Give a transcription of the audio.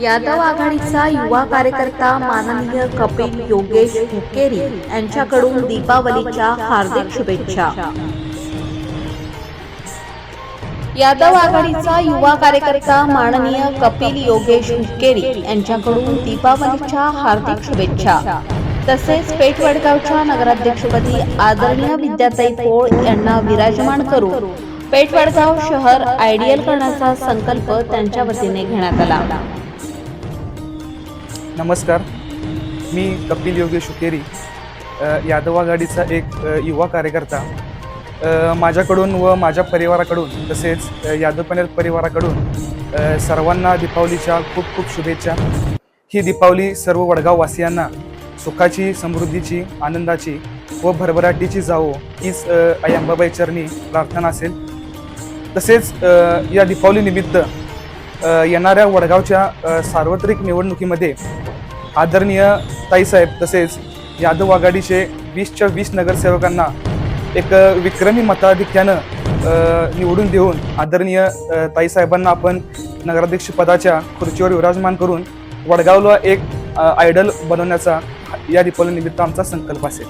यादव आघाडीचा युवा कार्यकर्ता माननीय कपिल योगेश हुकेरी यांच्याकडून दीपावलीच्या हार्दिक शुभेच्छा. यादव आघाडीचा युवा कार्यकर्ता माननीय कपिल योगेश हुकेरी यांच्याकडून दीपावलीच्या हार्दिक शुभेच्छा. तसेच पेठ वडगावच्या नगराध्यक्षपदी आदरणीय विद्याताई पोळ यांना विराजमान करून पेठवडगाव शहर आयडियल करण्याचा संकल्प त्यांच्या वतीने घेण्यात आला. नमस्कार. मी कपिल योगेश शुकेरी अ, यादव आघाडीचा एक युवा कार्यकर्ता. माझ्याकडून व माझ्या परिवाराकडून तसेच यादव पॅनल परिवाराकडून सर्वांना दीपावलीच्या खूप खूप शुभेच्छा. ही दीपावली सर्व वडगाववासियांना सुखाची समृद्धीची आनंदाची व भरभराटीची जावो हीच अ, आई अंबाबाई चरणी प्रार्थना असेल. तसेच या दीपावली निमित्त येणाऱ्या वडगावच्या सार्वत्रिक निवडणुकीमध्ये आदरणीय ताईसाहेब तसेच यादव आघाडीचे वीसच्या वीस नगरसेवकांना एक विक्रमी मताधिक्यानं निवडून देऊन आदरणीय ताईसाहेबांना आपण नगराध्यक्ष पदाच्या खुर्चीवर विराजमान करून वडगावला एक आयडल बनवण्याचा या दीपावली निमित्त आमचा संकल्प असेल.